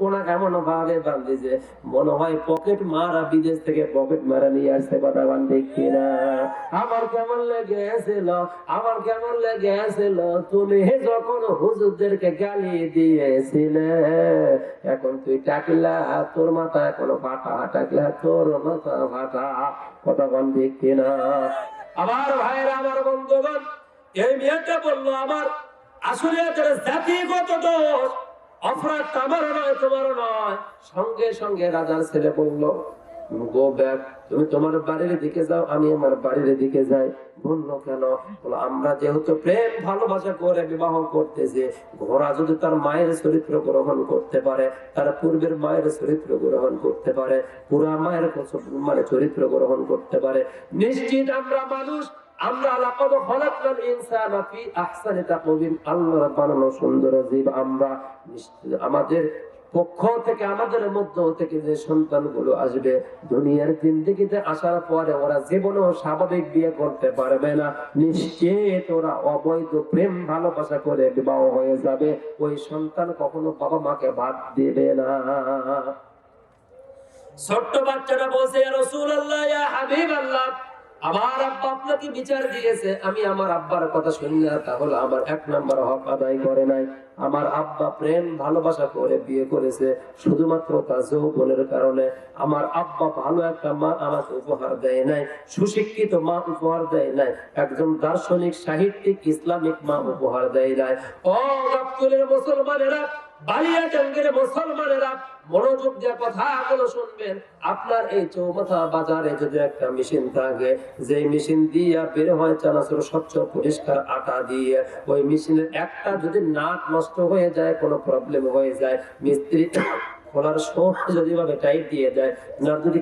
কোনা যখন হুজুরদেরকে গালি দিয়েছিলে, এখন তুই টাকলা, তোর মাথা এখনও ফাটা, টাকলা, তোর মাথা ফাটা কথা বান দেখি না আমার ভাইরা আমার বন্ধুগণ, এই মেয়েটা বলল, আমার আসলে জাতিগত দোষ। অপরাধ নয়, তোমারও নয়। সঙ্গে সঙ্গে রাজার ছেলে বলল, গো ব্যাক তুমি তোমার বাড়ির দিকে যাও, আমি আমার বাড়ির দিকে যাই। কেন? আমরা যেহেতু প্রেম, ভালোবাসা করে বিবাহ করতেছি, ঘোড়া যদি তার মায়ের চরিত্র গ্রহণ করতে পারে, তার পূর্বের মায়ের চরিত্র গ্রহণ করতে পারে, পুরা মায়ের মানে চরিত্র গ্রহণ করতে পারে, নিশ্চিত আমরা মানুষ দুনিয়ার জিন্দিগিতে আসার পরে ওরা জীবনেও স্বাভাবিক বিয়ে করতে পারবে না। নিশ্চিত ওরা অবৈধ প্রেম ভালোবাসা করে বিবাহ হয়ে যাবে। ওই সন্তান কখনো বাবা মাকে ভাত দেবে না। ছোট্ট বাচ্চাটা বলছে রসুল আল্লাহ হাবিব আল্লাহ আমার আব্বা আপনাকে বিচার দিয়েছে, আমি আমার আব্বার কথা শুনি না, তাহলে আমার এক নম্বর হক আদায় করে নাই। আমার আব্বা প্রেম, ভালোবাসা করে বিয়ে করেছে, শুধুমাত্র তার যৌবনের কারণে। আমার আব্বা ভালো একটা মা আমাকে উপহার দেয় নাই, সুশিক্ষিত মা উপহার দেয় নাই, একজন দার্শনিক, সাহিত্যিক, ইসলামিক মা উপহার দেয় নাই। ও মুসলমানেরা বালিয়াটঙ্গের মুসলমানেরা মনোযোগ দিয়ে কথাগুলো শুনবেন। আপনার এই চৌমাথা বাজারে যদি একটা মেশিন থাকে যে মেশিন দিয়ে বের হয় চানাচুর স্বচ্ছ পরিষ্কার আটা দিয়ে, ওই মেশিনের একটা যদি নাট নষ্ট হয়ে যায়, কোনো প্রবলেম হয়ে যায়, মিস্ত্রি খোলার সময় যদি ভাবে টাইট দিয়ে দেয় যদি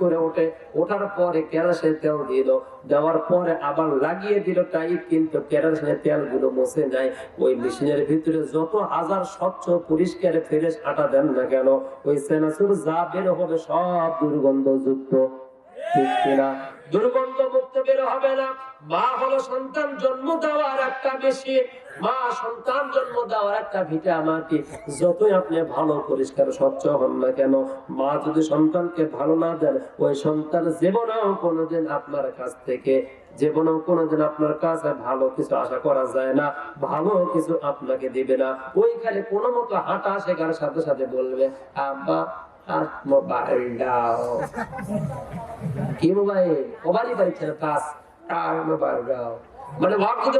করে ওঠে, ওঠার পরে কেরাসিনের তেল দিল। দেওয়ার পরে আবার লাগিয়ে দিল টাইট কিন্তু কেরাসিনের তেলগুলো বসে যায় ওই মেশিনের ভিতরে যত হাজার স্বচ্ছ, পরিষ্কার, ফ্রেশ আটা দেন না কেন, ওই সেনাসুর যা বের হবে সব দুর্গন্ধযুক্ত। দুর্গন্ধ মুক্ত বের হবে না। মা হলো সন্তান জন্ম দেওয়ার একটা বেশি। মা সন্তান জন্ম দেওয়ার একটা ভিটা মাটি। যতই আপনি ভালো, পরিষ্কার, স্বচ্ছ হন না কেন, মা যদি সন্তানকে ভালো না দেন, ওই সন্তান জীবনেও কোনোদিন আপনার কাছ থেকে, জীবনেও কোনোদিন আপনার কাছে ভালো কিছু আশা করা যায় না, ভালো কিছু আপনাকে দিবে না। ওইখানে কোনো মতো হাঁটা শেখার সাথে সাথে বলবে, আব্বা মোবাইল দাও কি মোবাইল পাচ্ছে না দাও মানে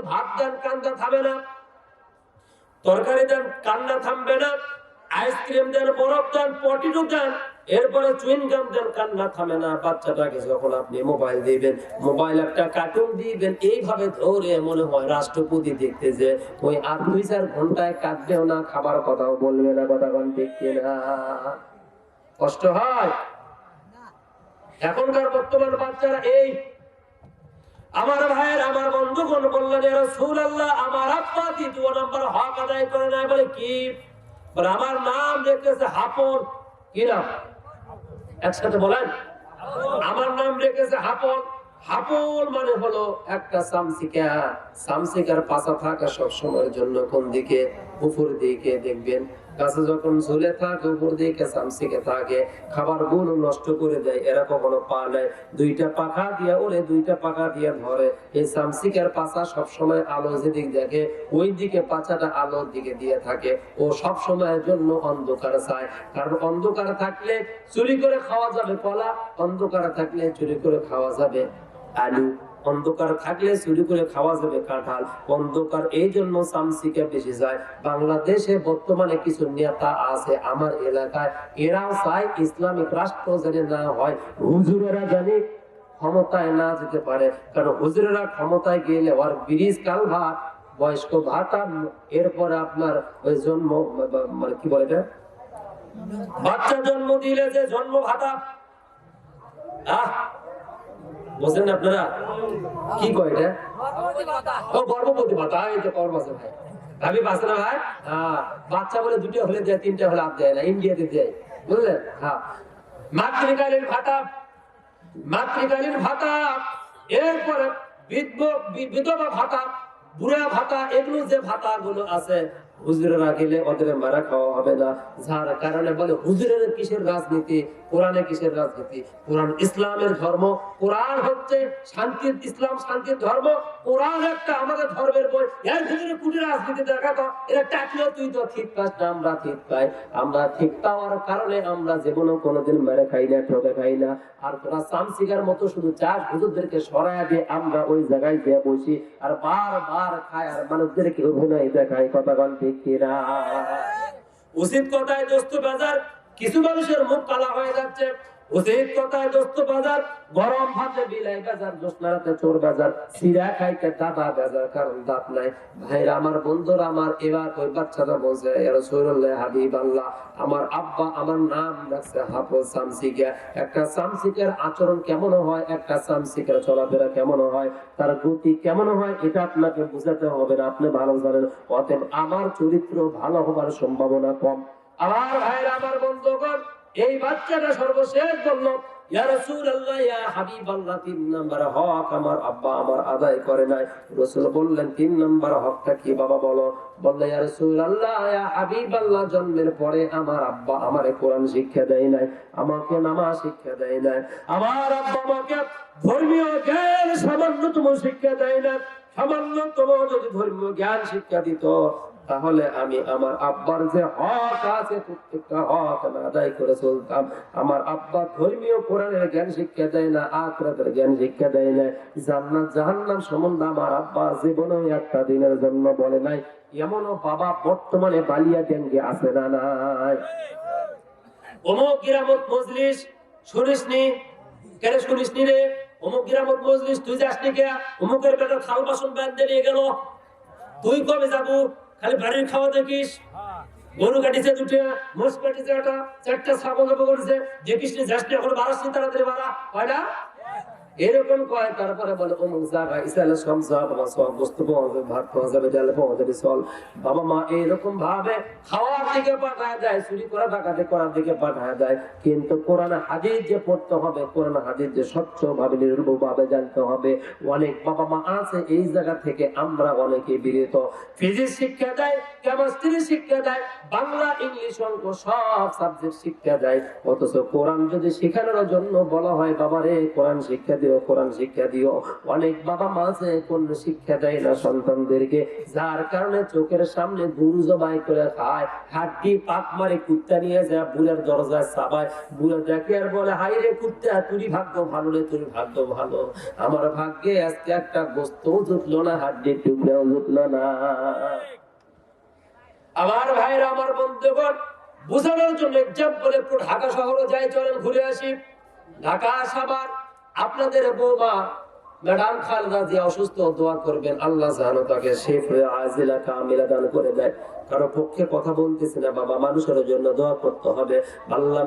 ভাত দেন থামে না তরকারি দেন কান্না থামবে না আইসক্রিম দেন বরফ দেন পটিনু দেন এরপরে চুইন গাম দেন কান্না থামে না বাচ্চাটাকে যখন আপনি মোবাইল দিবেন মোবাইল একটা কার্টুন দিবেন এইভাবে ধরে মনে হয় রাষ্ট্রপতি দেখতে যে ওই আট দুই চার ঘন্টায় কাটবেও না খাবার কথাও বলবে না কথা দেখতে না কষ্ট হয়। এখনকার বর্তমান বাচ্চারা এই, আমার ভাইয়ের, আমার বন্ধুগণ বললেন রসুল আল্লাহ আমার আব্বা দ্বিতীয় নম্বর হক আদায় করে নাই? বলে, কি? আমার নাম রেখেছে হাপন কি নাম? একসাথে বলেন। আমার নাম রেখেছে হাপন হাপল মানে হলো একটা সামসিকা। সামসিকার পাশা থাকা সব সময়ের জন্য কোন দিকে? উপর দিকে দেখবেন। গাছে যখন ঝুলে থাকে, উপর দিকে সামসিকে থাকে, খাবারগুলো নষ্ট করে দেয়, এরা কখনো পা নেয়। দুইটা পাখা দিয়া ওরে, দুইটা পাখা দিয়া ধরে। এই সামসিকার পাশা সব সময় আলো যেদিক দেখে, ওই দিকে পাছাটা আলোর দিকে দিয়ে থাকে। ও সব সময়ের জন্য অন্ধকার চায়। কারণ অন্ধকার থাকলে চুরি করে খাওয়া যাবে কলা অন্ধকার থাকলে চুরি করে খাওয়া যাবে। আলু। অন্ধকার থাকলে চুরি করে খাওয়া যাবে কাঁঠাল। অন্ধকার এই জন্য সামসিকে বেশি যায়। বাংলাদেশে বর্তমানে কিছু নেতা আছে আমার এলাকায়। এরাও চায় ইসলামিক রাষ্ট্র যেন না হয়। হুজুরেরা জানি ক্ষমতায় না যেতে পারে। কারণ হুজুরেরা ক্ষমতায় গেলে ওর ব্রিজ, কালভার, বয়স্ক ভাতা, এরপরে আপনার ওই জন্ম মানে কি বলে এটা? বাচ্চা জন্ম দিলে যে জন্ম ভাতা। আহ! বুঝলেন আপনারা? কি কয় এটা? ও গর্ভবতী এই যে কর্ম আছে ভাই। ভাবি বাঁচে না ভাই? হ্যাঁ বাচ্চা বলে দুটো হলে দেয়, তিনটা হলে আপ দেয় না, ইন্ডিয়াতে দেয়। বুঝলেন? হ্যাঁ। মাতৃকালীন ভাতা মাতৃকালীন ভাতা, এরপরে বিধবা ভাতা, বুড়া ভাতা, এগুলো যে ভাতা গুলো আছে হুজুরেরা গেলে ওদের মারা খাওয়া হবে না। যার কারণে বলে হুজুরের কিসের রাজনীতি? কোরআনে কিসের রাজনীতি? কোরআন ইসলামের ধর্ম। কোরআন হচ্ছে শান্তির ইসলাম, শান্তির ধর্ম। কোরআন একটা আমাদের ধর্মের বই। এর ভিতরে কুটি রাজনীতি দেখা তো? এটা টাকলেও তুই তো ঠিক পাস না আমরা ঠিক পাই আমরা ঠিক পাওয়ার কারণে আমরা জীবনে কোনোদিন মেরে খাই না, ঠকে খাই না। আর তোরা সামসিকার মতো শুধু চাষ হুজুরদেরকে সরায় দিয়ে আমরা ওই জায়গায় গিয়ে বসি। আর বার বার খাই আর মানুষদেরকে অভিনয় দেখাই কথা গান ঠিক উচিত কথায় দোস্ত বাজার কিছু মানুষের মুখ কালা হয়ে যাচ্ছে। আচরণ কেমন হয়, একটা সামসিকের চলাফেরা কেমন হয়, তার গতি কেমন হয়, এটা আপনাকে বুঝাতে হবে না, আপনি ভালো জানেন। অতএব আমার চরিত্র ভালো হবার সম্ভাবনা কম। আমার ভাইরা, আমার বন্ধুগণ এই বাচ্চাটা সর্বশেষ বলল আমার আব্বা আমার জন্মের পরে আমার আব্বা আমারে কোরআন শিক্ষা দেয় নাই, আমাকে নামাজ শিক্ষা দেয় নাই, আমার আব্বা আমাকে ধর্মীয় জ্ঞান সামান্যতম শিক্ষা দেয় না সামান্যতম যদি ধর্মীয় জ্ঞান শিক্ষা দিত তাহলে আমি আমার আব্বার যে হক আছে, প্রত্যেকটা হক আমি আদায় করে চলতাম। আমার আব্বা ধর্মীয় কোরআনের জ্ঞান শিক্ষা দেয় না, আখরাতের জ্ঞান শিক্ষা দেয় না। জান্নাত, জাহান্নাম সম্বন্ধে আমার আব্বা জীবনে একটা দিনের জন্য বলে নাই, এমনও বাবা বর্তমানে বালিয়া গ্যাঙ্গে আছে না নাই? অমুক গিরামত মজলিস, শুনিস নি? কেন শুনিস নি রে? অমুক গিরামত মজলিস, তুই যাস নি কে? অমুকের বেটা থাল বাসন ব্যাগ দিয়ে গেল। তুই কবে যাব? খালি বাড়ির খাওয়া দেখিস। গরু কাটিছে দুটো, মোষ কাটিছে একটা, চারটা ছাগল করছে দেখিস নি, যাস এখন বাড়াস নি, তাড়াতাড়ি বাড়া। কয়টা? এরকম কয়, তারপরে বলে জায়গা ইসরায়েলের সব বস্তু পাওয়া ভাত পাওয়া যাবে পাওয়া যাবে, চল। বাবা মা এরকম ভাবে খাওয়ার দিকে পাঠায় দেয়, চুরি করা, ডাকাতি করার দিকে পাঠায় দেয়। কিন্তু কোরআন যে পড়তে হবে, কোরআন যে স্বচ্ছ ভাবে নির্ভুল ভাবে জানতে হবে, অনেক বাবা মা আছে এই জায়গা থেকে আমরা অনেকে বিরত। ফিজিক্স শিক্ষা দেয়, কেমিস্ট্রি শিক্ষা দেয়, বাংলা, ইংলিশ, অঙ্ক, সব সাবজেক্ট শিক্ষা দেয়। অথচ কোরআন যদি শেখানোর জন্য বলা হয়, বাবা রে, কোরআন শিক্ষা দিও, কোরআন শিক্ষা দিও। অনেক বাবা মা কোন শিক্ষা দেয় না সন্তানদেরকে। যার কারণে চোখের সামনে জবাই করে পাক কুত্তা নিয়ে বুড়ার দরজায় চাবায় বুড়া দেখে আর বলে হাই রে কুত্তা, তুই ভাগ্য ভালো রে তুই ভাগ্য ভালো। আমার ভাগ্যে আজকে একটা গোস্ত জুটলো না হাড্ডির টুকরাও জুটলো না। আমার ভাইরা আমার বন্ধুগণ, বোঝানোর জন্য ঢাকা শহরে যাই, চলেন ঘুরে আসি। ঢাকা আসাবার আপনাদের বৌমা ম্যাডাম খালেদা জিয়া অসুস্থ, দোয়া করবেন। আল্লাহ তাকে শেফ আজিলা কামিলা দান করে দেয়। কারও পক্ষে কথা বলতেছে না, বাবা মানুষের জন্য দোয়া করতে হবে। আল্লাহ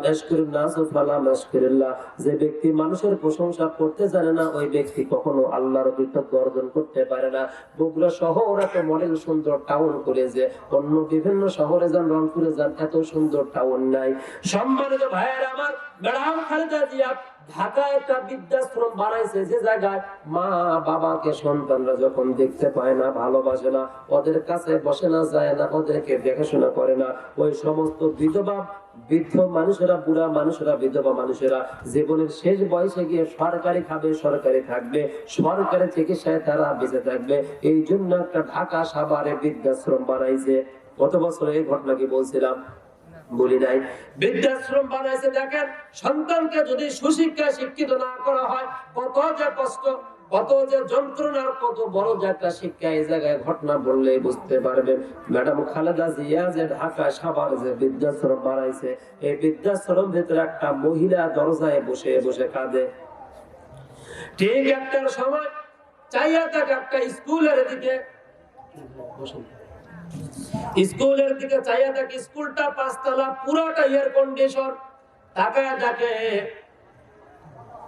যে ব্যক্তি মানুষের প্রশংসা করতে জানে না, ওই ব্যক্তি কখনো আল্লাহর কৃতজ্ঞ অর্জন করতে পারে না। বগুড়া শহর এত মডেল সুন্দর টাউন করে যে, অন্য বিভিন্ন শহরে যান, রংপুরে যান, এত সুন্দর টাউন নাই। সম্মানিত ভাইয়ের আমার ম্যাডাম খালেদা জিয়া ঢাকায় একটা বৃদ্ধাশ্রম বানাইছে যে জায়গায় মা বাবাকে সন্তানরা যখন দেখতে পায় না, ভালোবাসে না, ওদের কাছে বসে না, যায় না ওদেরকে দেখাশোনা করে না। ওই সমস্ত বিধবা, বৃদ্ধ মানুষেরা, বুড়া মানুষেরা, বিধবা মানুষেরা জীবনের শেষ বয়সে গিয়ে সরকারি খাবে, সরকারি থাকবে। সরকারি চিকিৎসায় তারা বেঁচে থাকবে। এই জন্য একটা ঢাকা সাভারে বৃদ্ধাশ্রম বানাইছে। গত বছর এই ঘটনা কি বলছিলাম? বলি নাই। বৃদ্ধাশ্রম বানাইছে, দেখেন, সন্তানকে যদি সুশিক্ষা শিক্ষিত না করা হয়, কত যে কষ্ট। কত যে যন্ত্রণার, কত বড় একটা শিক্ষা এই জায়গায় ঘটনা বললে বুঝতে পারবেন। ম্যাডাম খালেদা জিয়া যে ঢাকা সাভার যে বৃদ্ধাশ্রম বাড়াইছে এই বৃদ্ধাশ্রম ভিতরে একটা মহিলা দরজায় বসে বসে কাঁদে। ঠিক একটার সময় চাইয়া থাকে একটা স্কুলের দিকে স্কুলের দিকে চাইয়া দেখি, স্কুলটা পাঁচতলা, পুরোটা এয়ার কন্ডিশন তাকায় দেখে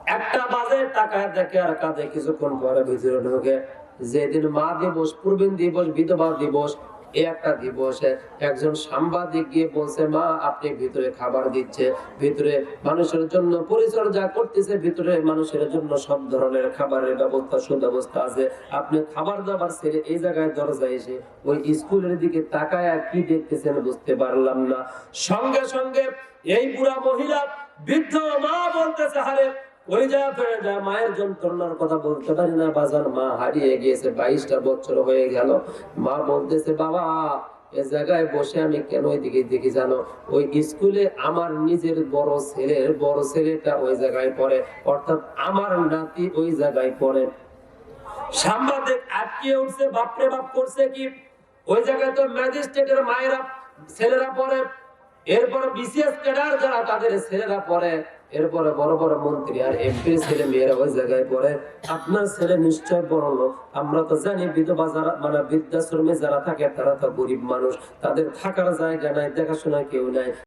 একটা বাজে তাকায় দেখে আর কাঁদে কিছুক্ষণ পরে ভিতরে ঢোকে। যেদিন মা দিবস পূর্বিন দিবস, বিধবা দিবস একটা দিবসে একজন সাংবাদিক গিয়ে বলছে, মা, আপনি ভিতরে খাবার দিচ্ছে, ভিতরে মানুষের জন্য পরিচর্যা করতেছে, ভিতরে মানুষের জন্য সব ধরনের খাবারের ব্যবস্থা, সুব্যবস্থা আছে। আপনি খাবার দাবার ছেড়ে এই জায়গায় দরজা এসে ওই স্কুলের দিকে তাকায় কি দেখতেছেন বুঝতে পারলাম না। সঙ্গে সঙ্গে এই বুড়া মহিলা বৃদ্ধ মা বলতেছে হারে মায়ের কথা বলতে মা হারিয়ে গিয়েছে, বাইশটা বছর হয়ে গেল। মা বলতেছে, বাবা জায়গায় বসে আমি কেন ওইদিকে দেখি ওই স্কুলে আমার নিজের বড় ছেলের, বড় ছেলেটা ওই জায়গায় পড়ে। অর্থাৎ আমার নাতি ওই জায়গায় পড়ে। সাংবাদিক আটকে উঠছে, বাপরে বাপ করছে কি? ওই জায়গায় তো ম্যাজিস্ট্রেটের মায়েরা, ছেলেরা পড়ে। এরপরে বিসিএস ক্যাডার যারা, তাদের ছেলেরা পড়ে। এরপরে বড় বড় মন্ত্রী আর এমপি ছেলে মেয়েরা ওই জায়গায় পড়ে। আপনার ছেলে নিশ্চয় বড় লোক। আমরা তো জানি বিধবা যারা মানে বৃদ্ধাশ্রমে যারা থাকে, তারা তো গরিব মানুষ। তাদের থাকার জায়গা নাই দেখাশোনা কেউ নাই।